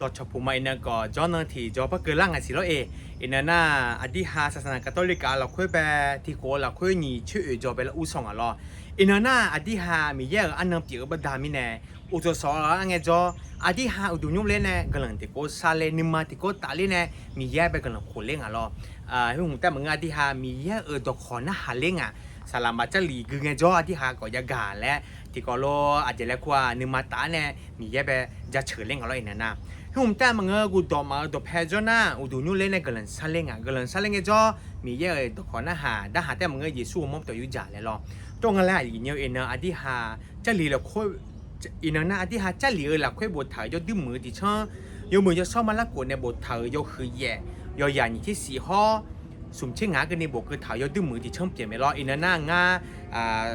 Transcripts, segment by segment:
ตอชพูมาอินก็จอนังที่จอปะเกลังอะสิเราเออินน่ะอดีหาศาสนาคาทอลิกาเราค่อยไปที่โกเราค่อยหนีชื่อจอไปละอุสงอะรออินน่ะอดีหามีแยกอันนั้นเปียบดามิเนอุจสออันเงจออดีหาอุดุญุเลเนกลังที่โกซาเลนิมาที่โกตาเลเนมีแยกไปกันละโคเลงอะรออ่าหุ่งแต่มึงอดีหามีแยกเออดอกขอนะหาเลงอ่อที่หาก็ยากาและที่ก็โลอาจจะเรียกว่านิมาตาเนี่ยมีแย่ไปจะเฉลงอะไรนั่นนะหั่นในกลันซาเลงอะ กลันซาเลงเงจอมีแย่ดอกขอนะหาได้หาแต่มังเอเยซูมอมตัวอยู่จ่าเลยหรอตรงอะไรอีกเนี่ยเอ็นอดีหาจะลีละค่อยอีนั่นนะอดีหาจะลีเออละค่อยบทถ่ายยอดดื้อมือดิช่างยมือจะซ่อมมาละกวนใน สุ่มเชงงากันในบกคือถ่ายยอดดื้อมือที่ช่องเปลี่ยนไม่รออินนางาอ่า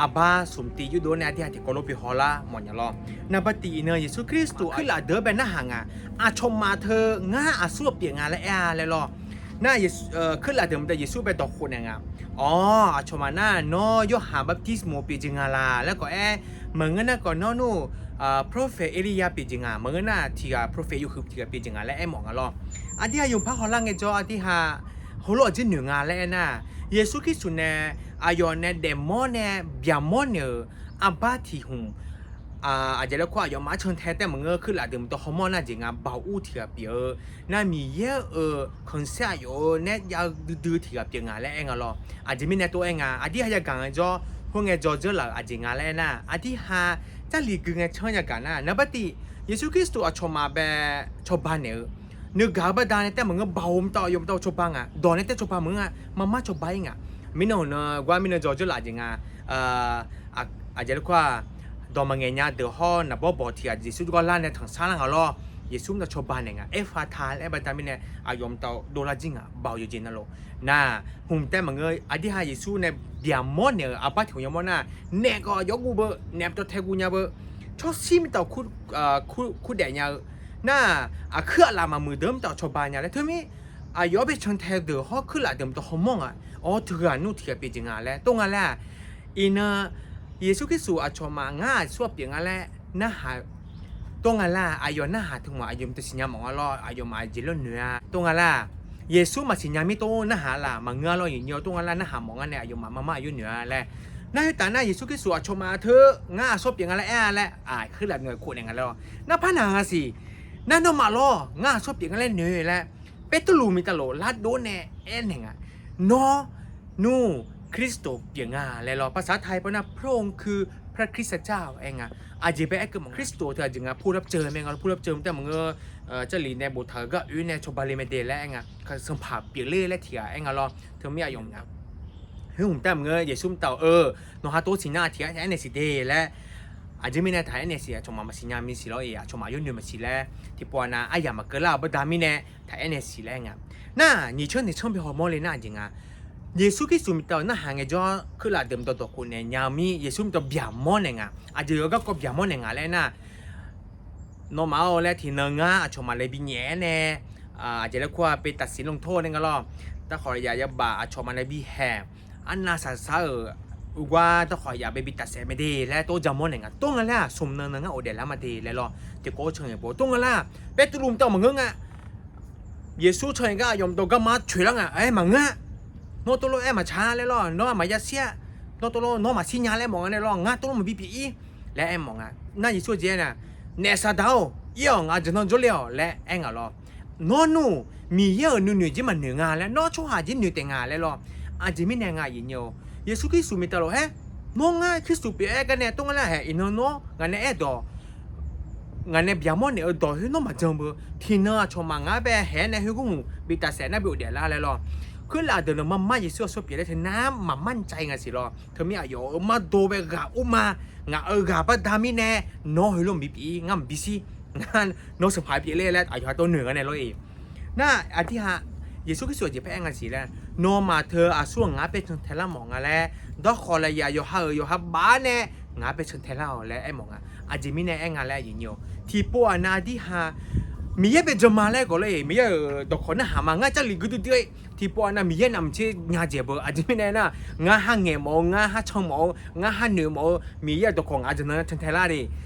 อาบาสุ่มตียุโดนที่หาที่กลบิฮอลาหมอนยาลอนาบตีเนยเยซูคริสต์คือละเดอเป็นนาหางอะอาชมมาเธองาอาสู้เปลี่ยนงานและแอร์เลยรอหน่าเยซูเอ่อคือละเดิมแต่เยซูเป็นดอกคนยังไงอ๋ออาชมมาหน้าโนยหาบัพติสโมปีจิงาลาแล้วก็แอเหมือนกันนะก็นอนูอ่า prophet เอลียาปีจิงาเหมือนกันนะที่กับ prophet ยูคือที่กับปีจิงาและแอหมองกันรออันที่หาอยู่พระฮอลังเงจออันที่หา ဟိုလိုအချင်းညငါလဲနာယေရှုခရစ်သူနဲ့အာယောနဲ့ဒေမောနဲ့ဗျာမောနဲ့အဘတီဟုံအာအကြလခွာယောမချုံထဲတဲ့မငါခလာတယ်မတော်ဟမောနာဂျင်ငါဘောက်ဦးတီကပြေနာမီရဲ့အခွန်ဆာယောနဲ့ယာဒူဒူတီကပြေငါလဲအငါလောအဂျမီနဲ့တော့အငါအဒီဟာရကန်ကြောဟိုငယ်ကြောကြလာအဂျင်ငါလဲနာအဒီဟာတက်လီကငယ်ချောင်းရကန်နာနဘတိယေရှုခရစ်သူအချောမာပဲချောဘာနေ นึกกาบดาเนี่ยแต่มึงก็เบาผมต่อยมต่อชบังอะดอนเนี่ยแต่ชบังมึงอะมามาชบไปอะมิโนเนกว่ามิโนจอจุลาจิงอะเอ่ออะอาจจะเรียกว่าดอมังเงียเดอฮอนะบ่บ่ที่อะเยซูก็ล่าเนี่ยทางซาลังอ่อเยซูมันชบันเนี่ยเอฟาทาเอบตานยอายมต่อโดลาจิงอะเบาอยู่จินนะโละถ้าเยซูเนี่ยเบียมอนเนี่ยอามืออะไรมาเดิมต่อชาวบ้านเนี่ยแล้วเธอมีอะยอไปชนแทเดือฮอคือละเดิมต่อฮอมองอะอ๋อเถื่อนนู่นเถื่อปีจริงอะแล้วตรงอะแหละอีน่ะเยซูคริสต์อะชมาง่าสวบเปียงอะแหละน่าหาตรงอะแหละอายอน่าหาถึงว่าอายมตสิญญามองอะรอายมาจิลเนื้อตรงอะและเยซูมาสิญญามิโตน่าหาล่ะมาเงือรออย่างเดียวตรงอะและน่าหามองอะเนี่ยอายมามามาอยู่เหนือแหละน่าแต่น่าเยซูคริสต์อะชมาเธอง่าสวบเปียงอะแหละแอ่แหละอะคือละเหนือคนอย่างนั้นแล้วน่าพนาสิ นั่นนมาล้องาชอบเปลี่ยนกันเล่นเนยแหละเปตลูมิตโลลาดโดนแน่เอ็นเหงะนอนูคริสโตเปลี่ยนงาแล้วภาษาไทยปะนะพระองค์คือพระคริสต์เจ้าเองอะอาจจะไปแอคกับคริสโตเธอจึงอะผู้รับเจอแม่งผู้รับเจอแต่มึงเออเจ้าหลีในบทเธอก็อุ้ยในชบาลีเมเดแล้วเองอะสมผัสเปลี่ยนเล่และเถียเองอะรอเธอไม่อยากยอมนะเฮ้ยผมแต่มึงเอออย่าซุ่มเต่าเออน้องฮาโตสินาเถียแอนเนสิเดและ อาจจะไม่แน่ถ่ายเนี่ยสิชมมามาสิญญามีสิแล้วเอะชมมายุ่นเดือมาสิแล้วที่ปวนาอายามาเกล่าบดามิเน่ถ่ายเนี่ยสิแล้วไงน่านี่เชิญนี่เชิญไปฮอร์โมนเลยน่าจริงอะเยซูคริสต์มีตัวน่าหางไงจ้าคือละเดิมตัวตัวคนเนี่ยยามีเยซูมีตัวเบียมอนเนี่ยไงอาจจะก็ก็เบียมอนเนี่ยไงแล้วน่ะนอมาเอาแล้วที่เนื้องาชมมาเลยบิแย่เนี่ยอาจจะเรียกว่าไปตัดสินลงโทษเนี่ยก็รอแต่ขออย่าอย่าบ่าชมมาเลยบิแฮอันน่าสาสาเออ ว่าต้องขออย่าไปบิดตัดเสียไม่ดีและตัวจำมอนเนี่ยต้องกันละสมเนินเงาโอเดล้วมาดีแล้วรอเดี๋ยวก็เชิญบอกต้องกันละเปตรุมเตัวมึงเงะเยซูเชิญก็ยอมตัวก็มาช่วยแล้วไงเอ้มึงเงะโนตัวโลเอ้มาช้าแล้วรอโนมายาเสียโนตัวโลโนมาสิญญาแล้วมองกันแล้วงะตัวโลมาบีพีและเอ็มองอะน่าเยซูเจน่ะเนสาดาวเยี่ยงอะจะนอนจุเลียวและเอ็งอะรอโนนูมีเยอะนู่นนี่จิมันเหนืองานแล้วโนชัวหาจิเหนือแต่งานแล้วรออาจจะไม่แน่งานยินโย เยสุคื예수그리스도믿다로해뭔가그리스도비에간에똥을해이노노간에에도간에비아몬에도히노마정부티나초마가베해네히ย비타세나비오데라레로คือลาเดินมาม่าเยซูสวบเปียได้เธอน้ำมามั่นใจไงสิรอเธอมีอายุมาโดเบกาอุมางาเออกาปะดามิแน่โนฮิลมบีปีงั้มบีซีงานโนสภายเปียเล่แล้วอายุตัวเหนือกันในราเองน่าอธิหะ เยซูคริสต์จะแพ้งานสิแล้วโนมาเธออาส่วงงาไปชนเทล่ามองอะไรดอกคอลายาโยฮาโยฮาบ้านเน่งาไปชนเทล่าแล้วไอ้มองอะอาจิมิเน่ไอ้งานแล้วยิงโยที่ปัวนาดิฮามีเยเป็นจม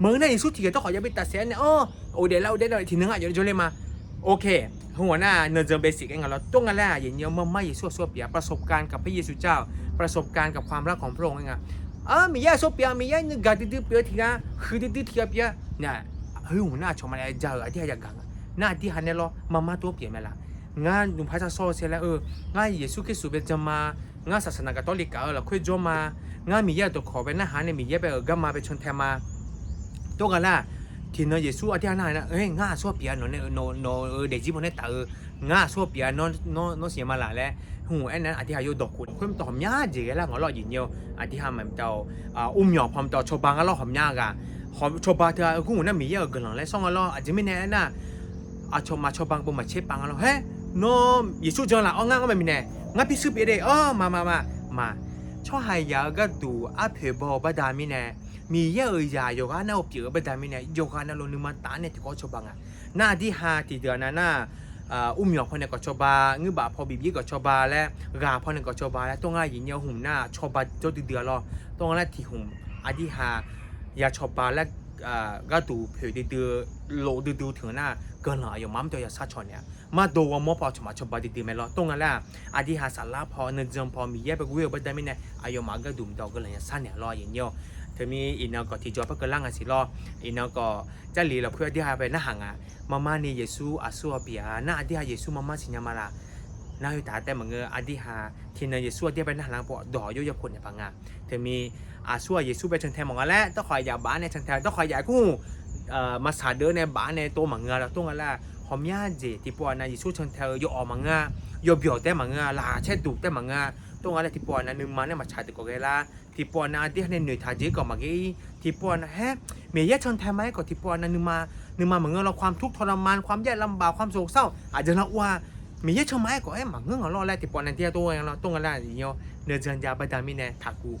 เมือนในสุดที่ต้องขออย่าไปตัดเสียเนี่ยโอ้โอเดี๋ยวเราเดี๋ยวทีนึงอะเดี๋ยวจะเลยมาโอเคหัวหน้าเนื้อเจอเบสิกเองเราต้องอะไรอย่างเงี้ยมันไม่ชั่วชั่วเปียประสบการณ์กับพระเยซูเจ้า ประสบการณ์กับความรักของพระองค์เองอะเออมีแย่ชั่เปียมีแย่เนื้อกดื้อเปียทีนะคือติดเทียเปียเนี่ยเฮ้ยหัวหน้าชมอะไรเจออที่อยากกังหน้าที่ฮันเนี่ยรอมามาตัวเปียไหมล่ะงานหนุ่มพระเจ้าโซเซแล้วเอองานเยซูคริสต์เป็นจะมางานศาสนาคาทอลิกเออเราคุยโจมางานมีแย่ตัวขอเป็นอาหารเนี่ยมีแย่ไปเออก็มาไปชนแทมา ตัวกันละทีนั้นเยซูอธิษฐานนะเอ้ยง่าซัวเปียโนเนโนโนเออเดจีบคนนี้ตาเอองาซัวเปียโนโนโนเสียมาละแล้วหูไอ้นั้นอธิษฐานโยดอกคุณคุณต่อมยาเจ๋ละงอรอยินเดียวอธิษฐานมันเจ้าอ่าอุ้มหยอกพร้อมเจ้าชบางก็รอหอมยากะหอมชบางเธอกูน่ะมีเยอะเกินหลังแล้วซ่องก็รออาจจะไม่แน่น่ะอาชมมาชบางปุ่มมาเช็ดปังก็รอเฮ้ no yesu jong la onga ngam mine nga pi su pi de oh ma ma ma ma cho hai ya ga du a phe bo ba da mi ne mi ye e ya yo ga na o pi ba da mi ne yo ga na lo ni ma ta ne ti ko cho ba nga na di ha ti มีเยอะอย่าโยกานาเปียบดามิเนี่ยโยกานาลนึมันตาเนี่ยที่เขาชบังอะหน้าที่หาที่เดือนนั้นน่ะอุ้มหยอกพอเนี่ยก็ชอบบาเงือบาพอบีบยี่ก็ชอบบาและกาพอเนี่ยก็ชอบบาและต้องอะไรหญิงเนี่ยหุ่มหน้าชอบบาจดเดือดรอต้องอะไรที่หุ่มอธิหายาชอบบาและก็ดูเผยเดือดโลดูดูถึงหน้าเกินหน่อยอย่างมั่มตัวยาซาชอนเนี่ยมาดูว่ามอพอชมาชอบบาดีๆไหมรอต้องนั้นแดิฮาสาระพอเนื้อจมพอมีแย่ไปกูเวอร์ไปได้ไหมเนี่ยอายุมาก็ดูมดอกก็เลยสั้นเนี่ยรออย่างเงี้ย เธอมีอินเอก็ที่จอพักกล่างอะสิรออินเอก็จะหลีเราเพื่อที่หาไปน้าหังอะมามานี่เยซูอาซัวเปียน้าอาทิหาเยซูมามาสิญามาละน่าอยู่ตาแต่เหมือนเงออาทิหาที่นเยซูที่ไปหน้าหลังปอดอยยคนเนี่ยพังอะเธอมีอาซัวเยซูไปชนแทนมองแล้วต้องคอยยาบ้านในชนแทนต้องคอยยากู้เอ่อมาสาเดอในบ้านในตัวหมังเงาแล้วตรงกันแล้ว หอมยาเจที่ปวนายิสุชนเธอยออมังงาโยเบียวแต่มังงาลาเช็ดดูแต่มังงาตรงอะไรที่ปวนานึงมาเนี่ยมาชาติกเกลาที่ปวนาที่ในหน่วยทาเจก็มาเกที่ปวนาแฮเมียชนแทไหมก็ที่ปวนานึงมานึงมาเหมือนเราความทุกข์ทรมานความยากลำบากความโศกเศร้า อาจจะละว่ามีเยอะชนไหมก็เอ้หมังเงาเราแหละที่ปวนาที่ตัวเองเราตรงอะไรอย่างเงี้ยเนื้อเจียนยาบดามิเนทักู